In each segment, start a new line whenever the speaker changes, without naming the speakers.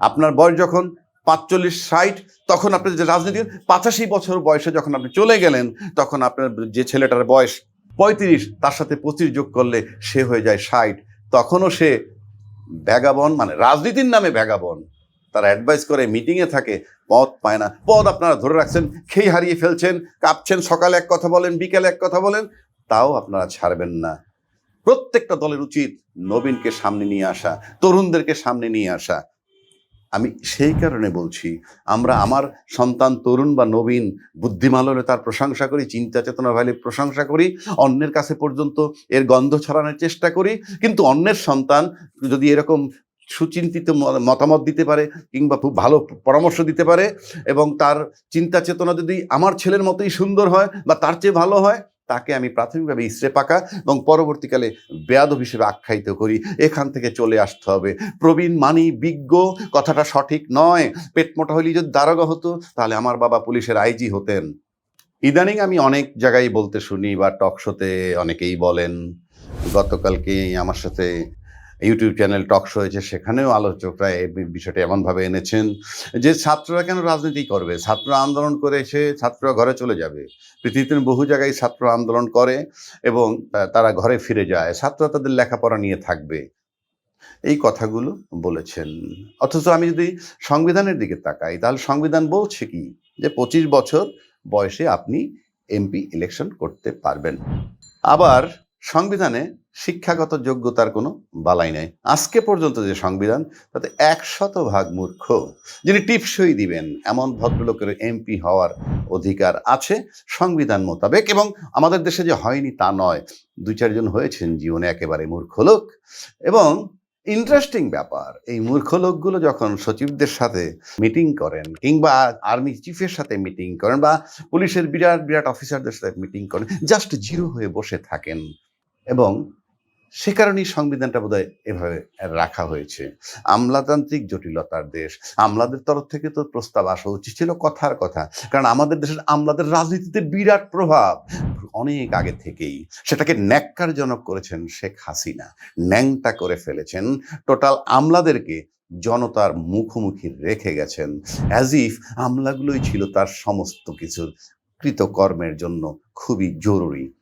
আপনার বয়স যখন পাঁচচল্লিশ ষাট, তখন আপনি যে রাজনীতি পাঁচাশি বছর বয়সে যখন আপনি চলে গেলেন, তখন আপনার যে ছেলেটার বয়স পঁয়ত্রিশ, তার সাথে পঁচিশ যোগ করলে সে হয়ে যায় ষাট। তখনও সে ভ্যাগাবন মানে রাজনীতির নামে ভ্যাগাবন। তারা অ্যাডভাইস করে মিটিংয়ে থাকে, পদ পায় না। পদ আপনারা ধরে রাখছেন খেয়ে হারিয়ে ফেলছেন, কাঁপছেন, সকালে এক কথা বলেন, বিকেলে এক কথা বলেন, তাও আপনারা ছাড়বেন না। প্রত্যেকটা দলের উচিত নবীনকে সামনে নিয়ে আসা, তরুণদেরকে সামনে নিয়ে আসা। আমি সেই কারণে বলছি, আমরা আমার সন্তান, তরুণ বা নবীন বুদ্ধিমান হলে তার প্রশংসা করি, চিন্তা চেতনা ভাইলে প্রশংসা করি, অন্যের কাছে পর্যন্ত এর গন্ধ ছড়ানোর চেষ্টা করি, কিন্তু অন্যের সন্তান যদি এরকম সুচিন্তিত মতামত দিতে পারে কিংবা খুব ভালো পরামর্শ দিতে পারে এবং তার চিন্তা চেতনা যদি আমার ছেলের মতোই সুন্দর হয় বা তার চেয়ে ভালো হয় তাকে আমি প্রাথমিকভাবে ইসরে পাকা এবং পরবর্তীকালে বেয়াদব হিসেবে আখ্যায়িত করি। এখান থেকে চলে আসতে হবে। প্রবীণ মানি বিজ্ঞ, কথাটা সঠিক নয়। পেট মোটা হইলে যদি দারোগা হতো, তাহলে আমার বাবা পুলিশের আইজি হতেন। ইদানিং আমি অনেক জায়গায় বলতে শুনি বা টক শোতে অনেকেই বলেন, গতকালকে আমার সাথে ইউটিউব চ্যানেল টক শো হয়েছে, সেখানেও আলোচকরা এই বিষয়টা এমনভাবে এনেছেন যে ছাত্ররা কেন রাজনীতি করবে? ছাত্র আন্দোলন করে এসে ছাত্ররা ঘরে চলে যাবে। পৃথিবীতে বহু জায়গায় ছাত্র আন্দোলন করে এবং তারা ঘরে ফিরে যায়। ছাত্ররা তাদের লেখাপড়া নিয়ে থাকবে। এই কথাগুলো বলেছেন। অথচ আমি যদি সংবিধানের দিকে তাকাই, তাহলে সংবিধান বলছে কি? যে পঁচিশ বছর বয়সে আপনি এমপি ইলেকশন করতে পারবেন। আবার সংবিধানে শিক্ষাগত যোগ্যতার কোনো বালাই নাই। আজকে পর্যন্ত যে সংবিধান, তাতে একশত ভাগ মূর্খ যিনি টিপসই দিবেন, এমন ভদ্রলোকের এমপি হওয়ার অধিকার আছে সংবিধান মোতাবেক এবং আমাদের দেশে যে হয়নি তা নয়। দুই চারজন হয়েছেন জীবনে একেবারে মূর্খ লোক এবং ইন্টারেস্টিং ব্যাপার, এই মূর্খ লোকগুলো যখন সচিবদের সাথে মিটিং করেন কিংবা আর্মি চিফের সাথে মিটিং করেন বা পুলিশের বিরাট বিরাট অফিসারদের সাথে মিটিং করেন জাস্ট জিরো হয়ে বসে থাকেন এবং সে কারণেই সংবিধানটা বোধহয় এভাবে রাখা হয়েছে। আমলাতান্ত্রিক জটিলতার দেশ। আমলাদের তরফ থেকে তো প্রস্তাব আসা উচিত ছিল কথার কথা। কারণ আমাদের দেশের আমলাদের রাজনীতিতে বিরাট প্রভাব অনেক আগে থেকেই। সেটাকে ন্যাক্কারজনক করেছেন শেখ হাসিনা। ন্যাংটা করে ফেলেছেন। টোটাল আমলাদেরকে জনতার মুখোমুখি রেখে গেছেন। অ্যাজ ইফ আমলাগুলোই ছিল তার সমস্ত কিছুর কৃতকর্মের জন্য খুবই জরুরি।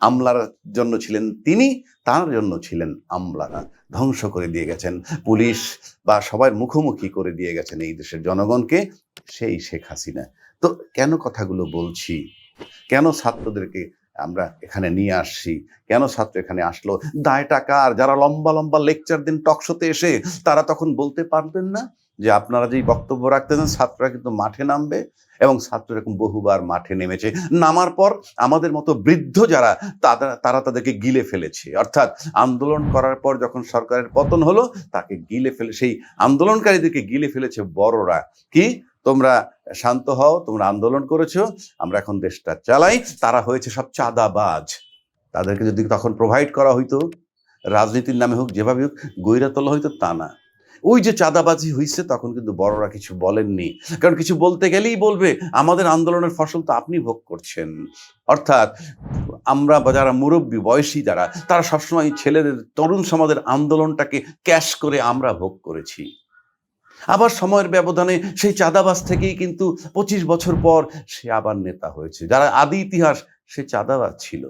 আমলার জন্য ছিলেন তিনি, তার জন্য ছিলেন আমলারা। ধ্বংস করে দিয়ে গেছেন। পুলিশ বা সবার মুখোমুখি করে দিয়ে গেছেন এই দেশের জনগণকে, সেই শেখ হাসিনা। তো কেন কথাগুলো বলছি? কেন ছাত্রদেরকে আমরা এখানে নিয়ে আসছি? কেন ছাত্র এখানে আসলো? দায়টা কার যারা লম্বা লম্বা লেকচার দিন টকশোতে এসে, তারা তখন বলতে পারবেন না? যে আপনারা যেই বক্তব্য রাখতেছেন, ছাত্ররা কিন্তু মাঠে নামবে এবং ছাত্র এরকম বহুবার মাঠে নেমেছে। নামার পর আমাদের মতো বৃদ্ধ যারা, তারা তাদেরকে গিলে ফেলেছে। অর্থাৎ আন্দোলন করার পর যখন সরকারের পতন হলো, তাকে গিলে ফেলে, সেই আন্দোলনকারীদেরকে গিলে ফেলেছে বড়রা। কি? তোমরা শান্ত হও, তোমরা আন্দোলন করেছ, আমরা এখন দেশটা চালাই। তারা হয়েছে সব চাঁদাবাজ। তাদেরকে যদি তখন প্রোভাইড করা হইতো, রাজনীতির নামে হোক, যেভাবে হোক গৈরা তোলা হইতো তা না। ওই যে চাঁদাবাজি হয়েছে তখন কিন্তু বড়রা কিছু বলেননি। কারণ কিছু বলতে গেলেই বলবে, আমাদের আন্দোলনের ফসল তো আপনি ভোগ করছেন। অর্থাৎ আমরা যারা মুরব্বী, বয়সী যারা, তারা সবসময় ছেলেদের, তরুণ সমাজের আন্দোলনটাকে ক্যাশ করে আমরা ভোগ করেছি। আবার সময়ের ব্যবধানে সেই চাঁদাবাজ থেকেই কিন্তু পঁচিশ বছর পর সে আবার নেতা হয়েছে। যারা আদি ইতিহাস, সে চাঁদাবাজ ছিল।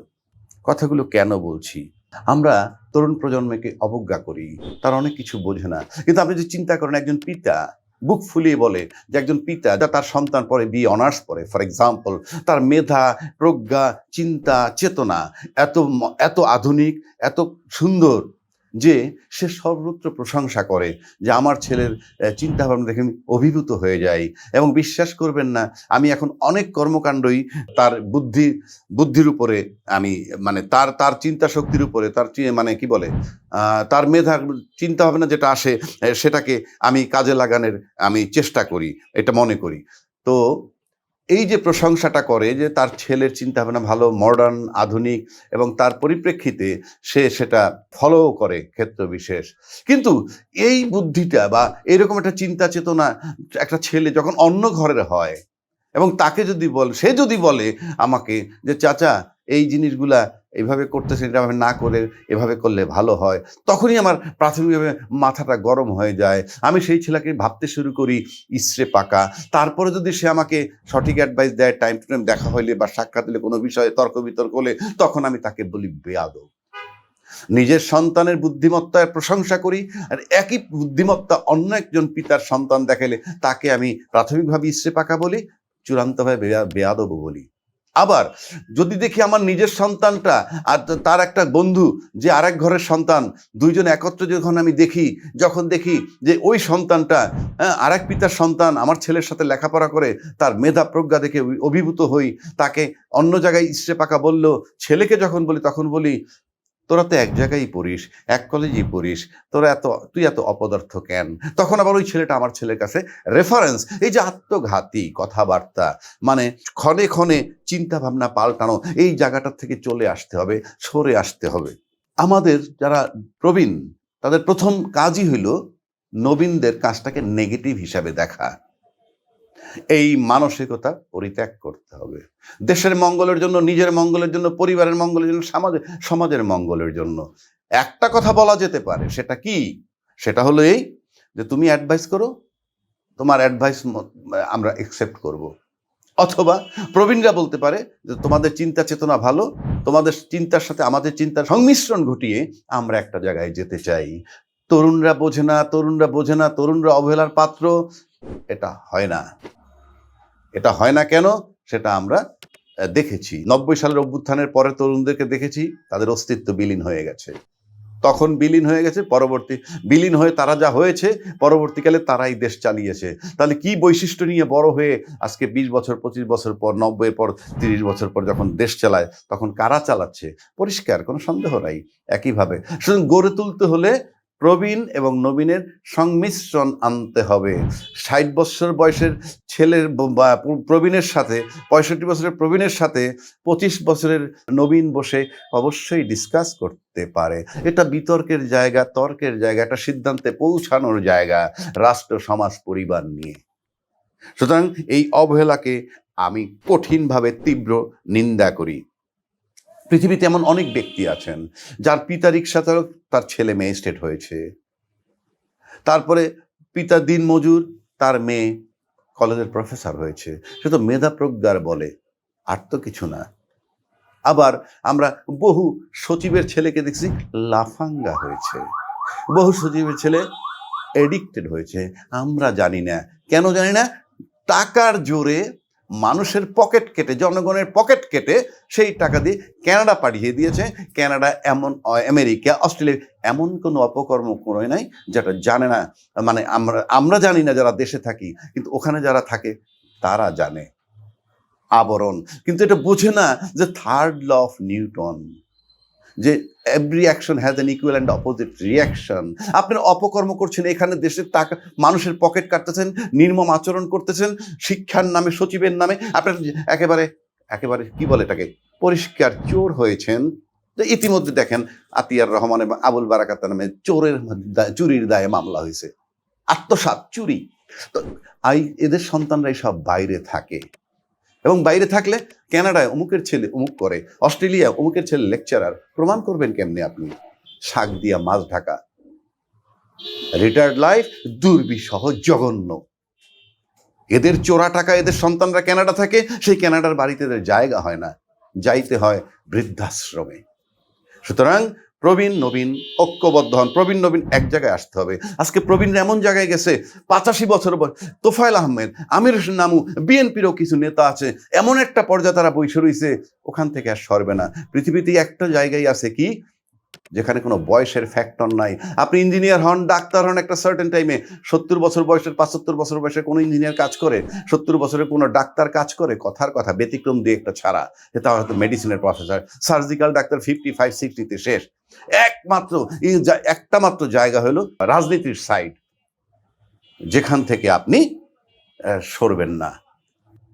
কথাগুলো কেন বলছি? আমরা তরুণ প্রজন্মকে অবজ্ঞা করি। তার অনেক কিছু বোঝে না। কিন্তু আপনি যদি চিন্তা করেন, একজন পিতা বুক ফুলিয়ে বলে যে একজন পিতা যা তার সন্তান পরে বি অনার্স পরে ফর এক্সাম্পল তার মেধা, প্রজ্ঞা, চিন্তা, চেতনা এত এত আধুনিক, এত সুন্দর যে সে সর্বত্র প্রশংসা করে যে আমার ছেলের চিন্তাভাবনা দেখে আমি অভিভূত হয়ে যাই এবং বিশ্বাস করবেন না, আমি এখন অনেক কর্মকাণ্ডই তার বুদ্ধি, বুদ্ধির উপরে আমি মানে তার তার চিন্তা শক্তির উপরে, তার মানে কি বলে তার মেধা চিন্তা ভাবনা যেটা আসে সেটাকে আমি কাজে লাগানোর আমি চেষ্টা করি, এটা মনে করি। তো এই যে প্রশংসাটা করে যে তার ছেলের চিন্তা ভাবনা ভালো মডার্ন আধুনিক এবং তার পরিপ্রেক্ষিতে সে সেটা ফলো করে ক্ষেত্র বিশেষ। কিন্তু এই বুদ্ধিটা বা এরকম একটা চিন্তা চেতনা, একটা ছেলে যখন অন্য ঘরের হয় এবং তাকে যদি বল, সে যদি বলে আমাকে যে, চাচা, এই জিনিসগুলা এইভাবে করতেছেন, এভাবে না করে এভাবে করলে ভালো হয়। তখনই আমার প্রাথমিকভাবে মাথাটা গরম হয়ে যায়। আমি সেই ছেলেকে ভাবতে শুরু করি ইসরে পাকা। তারপরে যদি সে আমাকে সঠিক অ্যাডভাইস দেয় টাইম টু টাইম দেখা হইলে বা সাক্ষাৎ হলে কোনো বিষয়ে তর্ক বিতর্ক হলে, তখন আমি তাকে বলি বেয়াদব। নিজের সন্তানের বুদ্ধিমত্তার প্রশংসা করি, আর একই বুদ্ধিমত্তা অন্য একজন পিতার সন্তান দেখালে তাকে আমি প্রাথমিকভাবে ইসরে পাকা বলি, চূড়ান্তভাবে বেয়া- বেয়াদব বলি। আবার যদি দেখি আমার নিজের সন্তানটা আর তার একটা বন্ধু যে আরেক ঘরের সন্তান দুইজন একত্র যখন আমি দেখি যখন দেখি যে ওই সন্তানটা হ্যাঁ, আরেক পিতার সন্তান আমার ছেলের সাথে লেখাপড়া করে তার মেধা প্রজ্ঞা দেখে অভিভূত হই তাকে অন্য জায়গায় ইসরে পাকা বলল ছেলেকে যখন বলি তখন বলি তোরা তো এক জায়গায় পড়িস, এক কলেজেই পড়িস, তোরা এত, তুই এত অপদার্থ কেন? তখন আবার ওই ছেলেটা আমার ছেলের কাছে রেফারেন্স এই যে আত্মঘাতী কথাবার্তা মানে ক্ষণে ক্ষণে চিন্তা ভাবনা পাল্টানো, এই জায়গাটার থেকে চলে আসতে হবে, সরে আসতে হবে। আমাদের যারা প্রবীণ, তাদের প্রথম কাজই হইল নবীনদের কাজটাকে নেগেটিভ হিসাবে দেখা। এই মানসিকতা পরিত্যাগ করতে হবে। দেশের মঙ্গলের জন্য, নিজের মঙ্গলের জন্য, পরিবারের মঙ্গলের জন্য সমাজের সমাজের মঙ্গলের জন্য। একটা কথা বলা যেতে পারে, সেটা কি? সেটা হলো এই যে তুমি অ্যাডভাইস করো, তোমার অ্যাডভাইস আমরা একসেপ্ট করব। অথবা প্রবীণরা বলতে পারে যে তোমাদের চিন্তা চেতনা ভালো, তোমাদের চিন্তার সাথে আমাদের চিন্তার সংমিশ্রণ ঘটিয়ে আমরা একটা জায়গায় যেতে চাই। তরুণরা বোঝে না, তরুণরা বোঝে না, তরুণরা অবহেলার পাত্র, এটা হয় না। এটা হয় না কেন? সেটা আমরা দেখেছি। নব্বই সালের অভ্যুত্থানের পরে তরুণদেরকে দেখেছি, তাদের অস্তিত্ব বিলীন হয়ে গেছে। তখন বিলীন হয়ে গেছে, পরবর্তী, বিলীন হয়ে তারা যা হয়েছে, পরবর্তীকালে তারাই দেশ চালিয়েছে। তাহলে কি বৈশিষ্ট্য নিয়ে বড় হয়ে আজকে বিশ বছর, পঁচিশ বছর পর নব্বই পর, তিরিশ বছর পর যখন দেশ চালায়, তখন কারা চালাচ্ছে? পরিষ্কার, কোনো সন্দেহ নাই। একইভাবে সুতরাং গড়ে তুলতে হলে প্রবীণ এবং নবীনের সংমিশ্রণ আনতে হবে। ষাট বছর বয়সের ছেলের বা প্রবীণের সাথে, পঁয়ষট্টি বছরের প্রবীণের সাথে পঁচিশ বছরের নবীন বসে অবশ্যই ডিসকাস করতে পারে। এটা বিতর্কের জায়গা, তর্কের জায়গা একটা সিদ্ধান্তে পৌঁছানোর জায়গা রাষ্ট্র, সমাজ, পরিবার নিয়ে। সুতরাং এই অবহেলাকে আমি কঠিনভাবে তীব্র নিন্দা করি। পৃথিবীতে এমন অনেক ব্যক্তি আছেন, যার পিতা রিক্সা চালক তার ছেলে মেয়ে স্টেট হয়েছে। তারপরে পিতা দিন মজুর, তার মেয়ে কলেজের প্রফেসর হয়েছে। সে তো মেধা প্রজ্ঞার বলে, আর তো কিছু না। আবার আমরা বহু সচিবের ছেলেকে দেখছি লাফাঙ্গা হয়েছে। বহু সচিবের ছেলে এডিক্টেড হয়েছে। আমরা জানি না। কেন জানি না? টাকার জোরে মানুষের পকেট কেটে, জনগণের পকেট কেটে সেই টাকা দিয়ে ক্যানাডা পাঠিয়ে দিয়েছে। ক্যানাডা এমন, আমেরিকা, অস্ট্রেলিয়া এমন কোনো অপকর্ম করে নাই যেটা জানে না মানে আমরা আমরা জানি না যারা দেশে থাকি, কিন্তু ওখানে যারা থাকে তারা জানে। আবরণ। কিন্তু এটা বোঝে না যে থার্ড ল অফ নিউটন যে every action has an equal and opposite reaction আপনারা অপকর্ম করছেন, এখানে দেশের টাকা, মানুষের পকেট কাটতেছেন, নির্মম আচরণ করতেছেন, শিক্ষার নামে, সচিবের নামে, আপনার একেবারে একেবারে কি বলে এটাকে? পরিষ্কার চোর হয়েছেন। তো ইতিমধ্যে দেখেন, আতিয়ার রহমান এবং আবুল বারাকাত নামে চোরের চুরির দায়ে মামলা হয়েছে। আত্মসাৎ চুরি। তো আই, এদের সন্তানরাই সব বাইরে থাকে। এবং বাইরে থাকলে কানাডায় অমুকের ছেলে অমুক করে অস্ট্রেলিয়া অমুকের ছেলে লেকচারার, প্রমাণ করবেন কেমনে আপনি? শাক দিয়া মাছ ঢাকা। রিটায়ার্ড লাইফ দুর্বিষহ জঘন্য। এদের চোরা টাকা এদের সন্তানরা কানাডা থাকে, সেই কানাডার বাড়িতে এদের জায়গা হয় না। যাইতে হয় বৃদ্ধাশ্রমে। সুতরাং প্রবীণ, নবীন, ঐক্যবদ্ধ হন। প্রবীণ, নবীন এক জায়গায় আসতে হবে। আজকে প্রবীণ এমন জায়গায় গেছে, পঁচাশি বছর বয়স। তোফায়েল আহমেদ, আমির নামু, বিএনপিরও কিছু নেতা আছে। এমন একটা পর্যায়ে তারা বৈশে রয়েছে ওখান থেকে আর সরবে না। পৃথিবীতে একটা জায়গায় আছে কি? যেখানে কোনো বয়সের ফ্যাক্টর নাই। আপনি ইঞ্জিনিয়ার হন, ডাক্তার হন একটা সার্টেন টাইমে সত্তর বছর বয়সের, পাঁচাত্তর বছর বয়সে কোনো ইঞ্জিনিয়ার কাজ করে, সত্তর বছরের কোনো ডাক্তার কাজ করে, কথার কথা, ব্যতিক্রম দিয়ে একটা ছাড়া। এটা হয়তো মেডিসিনের professor surgical doctor fifty five সিক্সটিতে শেষ। একমাত্র একটা মাত্র জায়গা হলো রাজনীতির সাইড যেখান থেকে আপনি সরবেন না।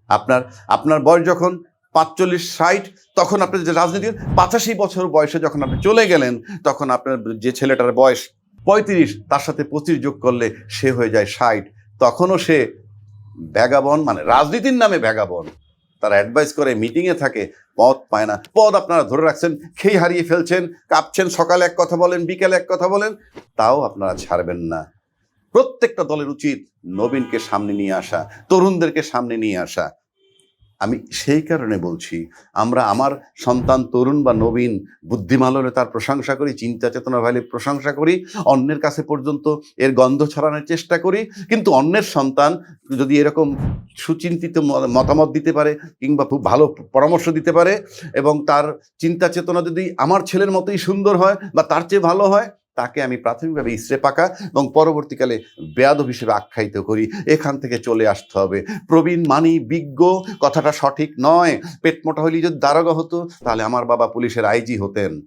আপনার আপনার বয়স যখন পাঁচচল্লিশ ষাট, তখন আপনি যে রাজনীতি, পঁচাশি বছর বয়সে যখন আপনি চলে গেলেন, তখন আপনার যে ছেলেটার বয়স পঁয়ত্রিশ, তার সাথে পঁচিশ যোগ করলে সে হয়ে যায় ষাট। তখনও সে ব্যাগাবন মানে রাজনীতির নামে ভ্যাগাবন তারা অ্যাডভাইস করে মিটিংয়ে থাকে পদ পায় না। পদ আপনারা ধরে রাখছেন খেয়ে হারিয়ে ফেলছেন, কাঁপছেন, সকালে এক কথা বলেন, বিকেলে এক কথা বলেন, তাও আপনারা ছাড়বেন না। প্রত্যেকটা দলের উচিত নবীনকে সামনে নিয়ে আসা, তরুণদেরকে সামনে নিয়ে আসা। আমি সেই কারণে বলছি, আমরা আমার সন্তান, তরুণ বা নবীন বুদ্ধিমান হলে তার প্রশংসা করি, চিন্তা চেতনা ভাইলে প্রশংসা করি, অন্যের কাছে পর্যন্ত এর গন্ধ ছড়ানোর চেষ্টা করি, কিন্তু অন্যের সন্তান যদি এরকম সুচিন্তিত মতামত দিতে পারে কিংবা খুব ভালো পরামর্শ দিতে পারে এবং তার চিন্তা চেতনা যদি আমার ছেলের মতোই সুন্দর হয় বা তার চেয়ে ভালো হয় তাকে আমি প্রাথমিকভাবে ইসরে পাকা এবং পরবর্তীকালে বেয়াদব হিসেবে আখ্যায়িত করি। এখান থেকে চলে আসতে হবে। প্রবীণ মানি বিজ্ঞ কথাটা সঠিক নয়। পেট মোটা হইলে যদি দারোগা হতো তাহলে আমার বাবা পুলিশের আইজি হতেন।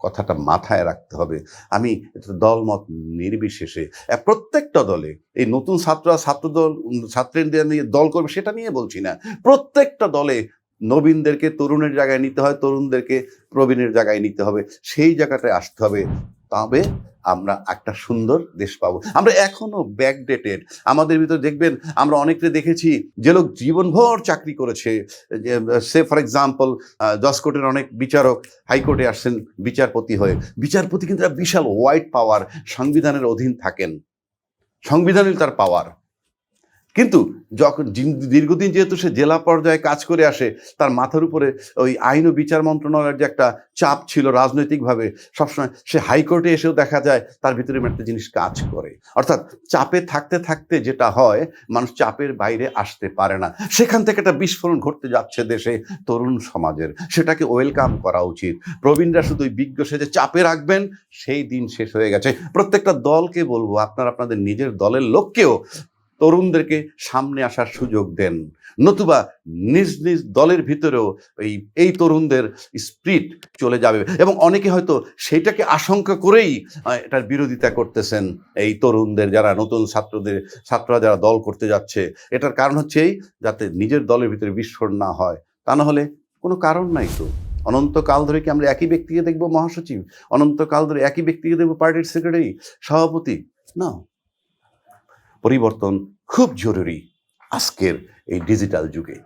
কথাটা মাথায় রাখতে হবে। আমি দলমত নির্বিশেষে। প্রত্যেকটা দলে এই নতুন ছাত্ররা ছাত্রদল উম, ছাত্রীদের নিয়ে দল করবে সেটা নিয়ে বলছি না। প্রত্যেকটা দলে নবীনদেরকে তরুণের জায়গায় নিতে হয় তরুণদেরকে প্রবীণের জায়গায় নিতে হবে। সেই জায়গাটায় আসতে হবে। তবে আমরা একটা সুন্দর দেশ পাবো। আমরা এখনও ব্যাকডেটেড আমাদের ভিতরে দেখবেন, আমরা অনেকটা দেখেছি যে লোক জীবনভর চাকরি করেছে। সে ফর এক্সাম্পল দশ কোটের অনেক বিচারক হাইকোর্টে আসছেন বিচারপতি হয়ে। বিচারপতি কিন্তু বিশাল হোয়াইট পাওয়ার সংবিধানের অধীন থাকেন। সংবিধানের তার পাওয়ার কিন্তু যখন দীর্ঘদিন যেহেতু সে জেলা পর্যায়ে কাজ করে আসে, তার মাথার উপরে ওই আইন ও বিচার মন্ত্রণালয়ের যে একটা চাপ ছিল রাজনৈতিকভাবে, সবসময় সে হাইকোর্টে এসেও দেখা যায় তার ভিতরে একটা জিনিস কাজ করে। অর্থাৎ চাপে থাকতে থাকতে যেটা হয়, মানুষ চাপের বাইরে আসতে পারে না। সেখান থেকে একটা বিস্ফোরণ ঘটতে যাচ্ছে দেশে, তরুণ সমাজের। সেটাকে ওয়েলকাম করা উচিত। প্রবীণরা শুধু বিজ্ঞ সেজে চাপে রাখবেন, সেই দিন শেষ হয়ে গেছে। প্রত্যেকটা দলকে বলব, আপনারা আপনাদের নিজের দলের লোককেও তরুণদেরকে সামনে আসার সুযোগ দেন। নতুবা নিজ নিজ দলের ভিতরেও এই এই তরুণদের স্প্রিট চলে যাবে এবং অনেকে হয়তো সেইটাকে আশঙ্কা করেই এটার বিরোধিতা করতেছেন এই তরুণদের যারা নতুন ছাত্রদের, ছাত্ররা যারা দল করতে যাচ্ছে। এটার কারণ হচ্ছে এই, যাতে নিজের দলের ভিতরে বিস্ফোরণ না হয়। তা না হলে কোনো কারণ নাই তো। অনন্তকাল ধরে কি আমরা একই ব্যক্তিকে দেখব মহাসচিব? অনন্তকাল ধরে একই ব্যক্তিকে দেখব পার্টির সেক্রেটারি, সভাপতি? না। পরিবর্তন খুব জরুরি আজকের এই ডিজিটাল যুগে।